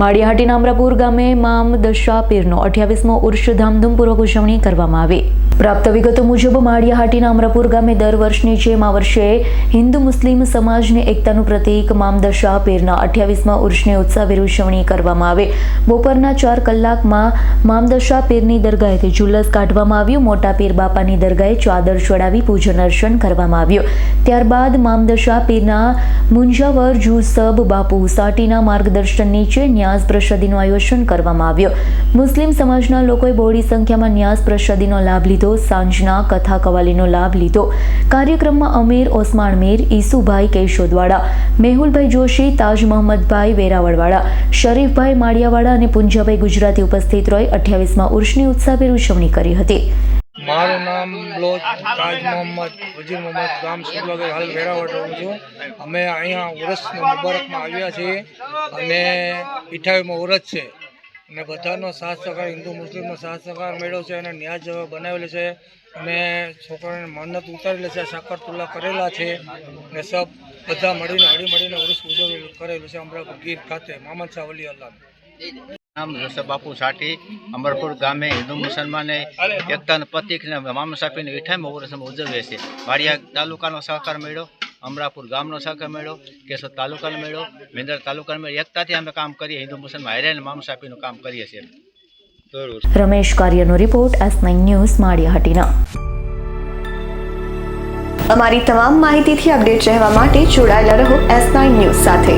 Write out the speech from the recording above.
માળિયાહાટીના નામરાપુર ગામે મામ દશા પીરનો અઠ્યાવીસમો ઉર્ષ ધામધૂમપૂર્વક ઉજવણી કરવામાં આવી. પ્રાપ્ત વિગતો મુજબ, માળિયાહાટી નામરાપુર ગામે દર વર્ષની જેમ આ વર્ષે હિન્દુ મુસ્લિમ સમાજની એકતાનું પ્રતીક મામ દશા પીરના અઠ્યાવીસમા ઉર્ષની ઉત્સાહભેર ઉજવણી કરવામાં આવે. બપોરના ચાર કલાકમાં મામદશા પીરની દરગાહેથી જુલ્લસ કાઢવામાં આવ્યું. મોટા પીર બાપાની દરગાહે ચાદર ચડાવી પૂજન અર્ચન કરવામાં આવ્યું. ત્યારબાદ મામદશા પીરના મુંજાવર જુસબ બાપુ સાટીના માર્ગદર્શન નીચે ન્યાઝ પ્રસાદીનું આયોજન કરવામાં આવ્યું. મુસ્લિમ સમાજના લોકોએ બહોળી સંખ્યામાં ન્યાસ પ્રસાદીનો લાભ લીધો. સાંજના કથા કવાલીનો લાભ લીધો. કાર્યક્રમમાં અમીર ઓસમાણ મીર, ઈસુભાઈ કેશોદવાડા મેહુલભાઈ જોશી, તાજ મોહમ્મદભાઈ વેરાવળવાળા, શરીફભાઈ માળિયાવાળા અને પુંજાભાઈ ગુજરાતી ઉપસ્થિત રહી અઠ્યાવીસમાં ઉર્ષની ઉત્સાહભેર ઉજવણી કરી હતી. મારું નામ લોજ તાજ મોહમ્મદ વજીર મોહમ્મદ ગામ સુરવાગર હાલ વેરાવળ રહું છું. અમે અહીંયા ઉરસ મુબારકમાં આવ્યા છીએ. અને અઠ્યાવીસમાં ઉરસ છે. અને બધાનો સાથ સહકાર હિન્દુ મુસ્લિમનો સાથ સહકાર મેળવ્યો છે અને ન્યાજ બનાવેલો છે. અને છોકરાને મન્નત ઉતારેલી છે સાકર તુલા કરેલા છે. ને સબ બધા મળીને હળી મળીને ઉર્સ ઉજવેલું કરેલું છે અમરાપુર ગીર ખાતે. મામદ શાહ વલી અલ્લાહ. નામ બાપુ સાઠી, અમરપુર ગામે હિન્દુ મુસલમાને એકતાનું પ્રતિકને ને મામા સાપીને અઠાઈમાં વર્ષમાં ઉજવીએ છીએ. વાડિયા તાલુકાનો સહકાર મળ્યો, અમરાપુર ગામનો સહકાર મળ્યો, કેશોદ તાલુકાનો મળ્યો, મેંદર તાલુકાનો મળ્યો. એકતાથી અમે કામ કરીએ, હિન્દુ મુસલમાન હારે મામા સાપીનું કામ કરીએ છીએ. રમેશ કાર્યનો report S nine news Maliya Hatina અમારી તમામ માહિતીથી અપડેટ રહેવા માટે જોડાયેલા રહો એસ નાઇન ન્યૂઝ સાથે.